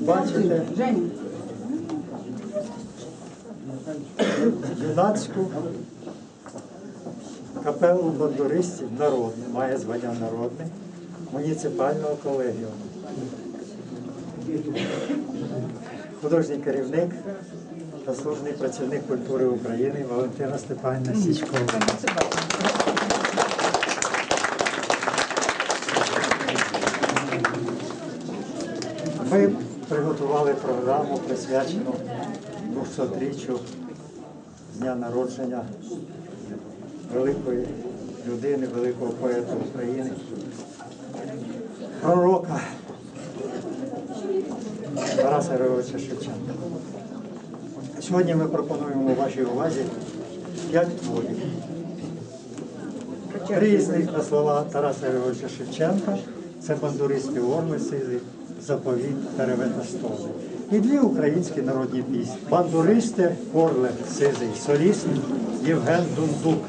бачите юнацьку капелу бандуристів народне, має звання народне, муніципального колегіуму. Художній керівник, заслужений працівник культури України Валентина Степанівна Січкова. Ми приготували програму, присвячену 200-річчю дня народження великої людини, великого поета України, пророка Тараса Григоровича Шевченка. Сьогодні ми пропонуємо вашій увазі п'ять творів. Різних на слова Тараса Григоровича Шевченка. Це бандуристи Орли Сизий, заповіт Теревета Столи. І дві українські народні пісні. Бандуристи Орле Сизий, соліст Євген Дундук.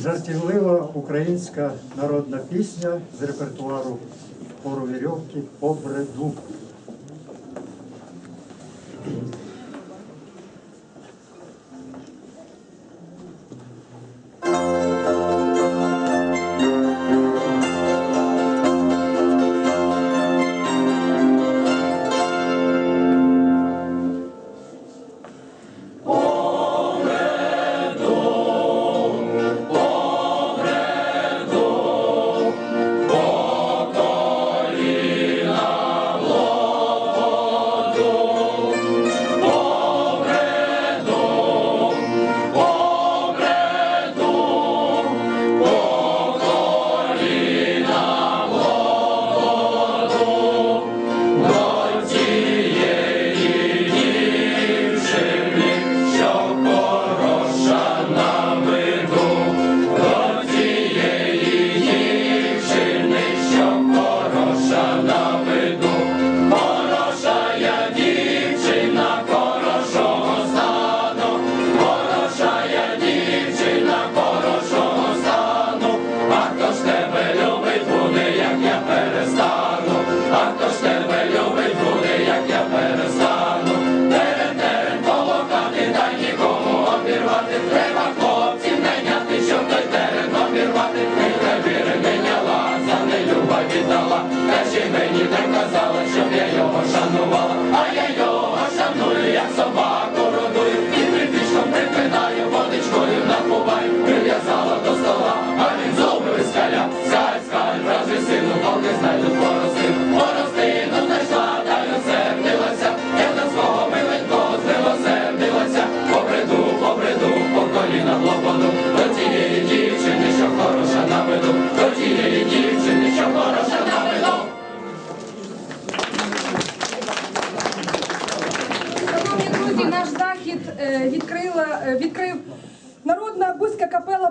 Жартівлива українська народна пісня з репертуару хору вірьовки по бреду.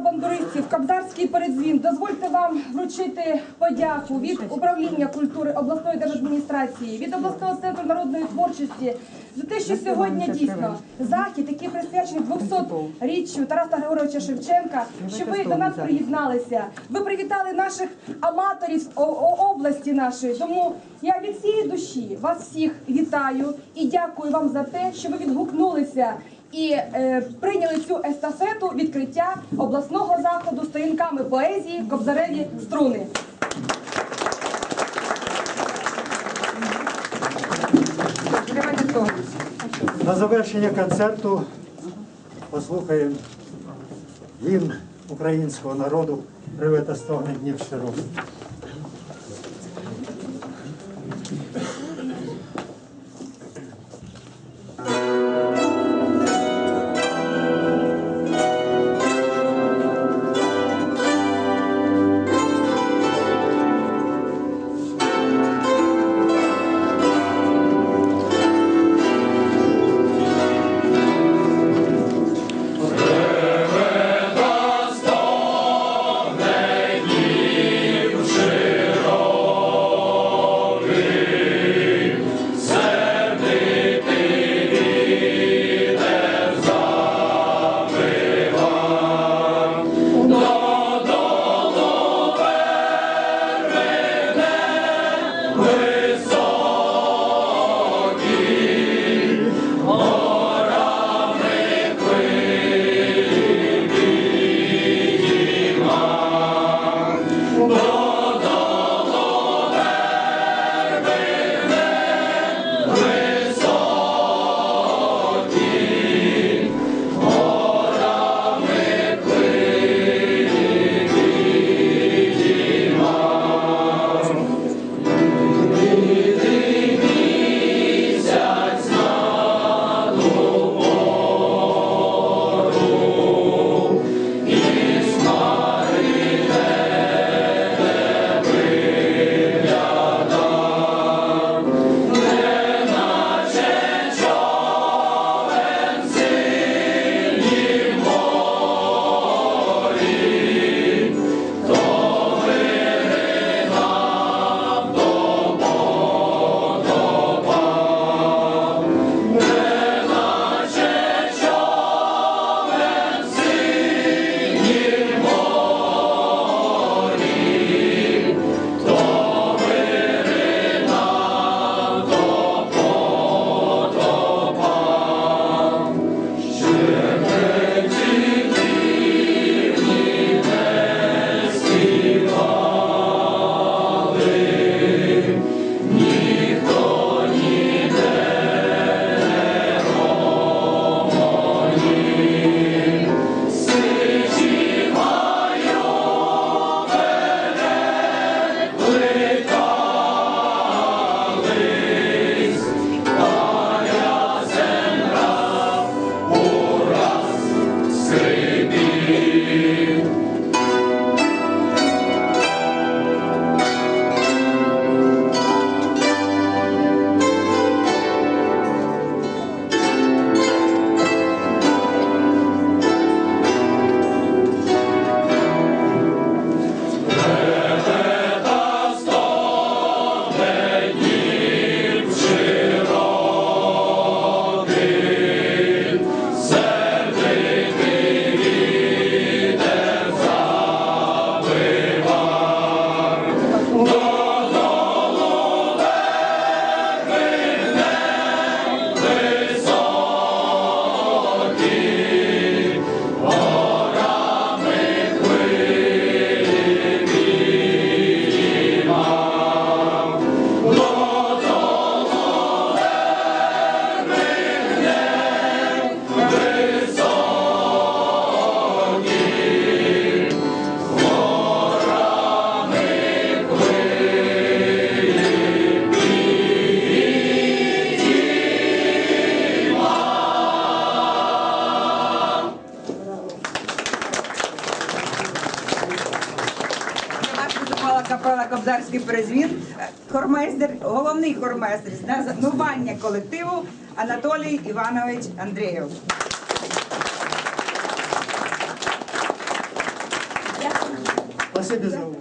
Бандуристів, Кобзарський передзвін. Дозвольте вам вручити подяку від управління кур обласної держадміністрації, від обласного центру народної творчості за те, що сьогодні дійсно захід, який присвячений 200-річчю Тараса Григоровича Шевченка, що ви до нас приєдналися. Ви привітали наших аматорів області нашої. Тому я від всієї душі вас всіх вітаю і дякую вам за те, що ви відгукнулися і е, прийняли цю естафету відкриття обласного заходу сторінками поезії Кобзареві струни. На завершення концерту послухаємо гімн українського народу «Реве та стогне Днів широкий». Капела Кобзарський перезвін, хормейстер, головний хормейстер з названня колективу Анатолій Іванович Андрієв. Спасибі за увагу.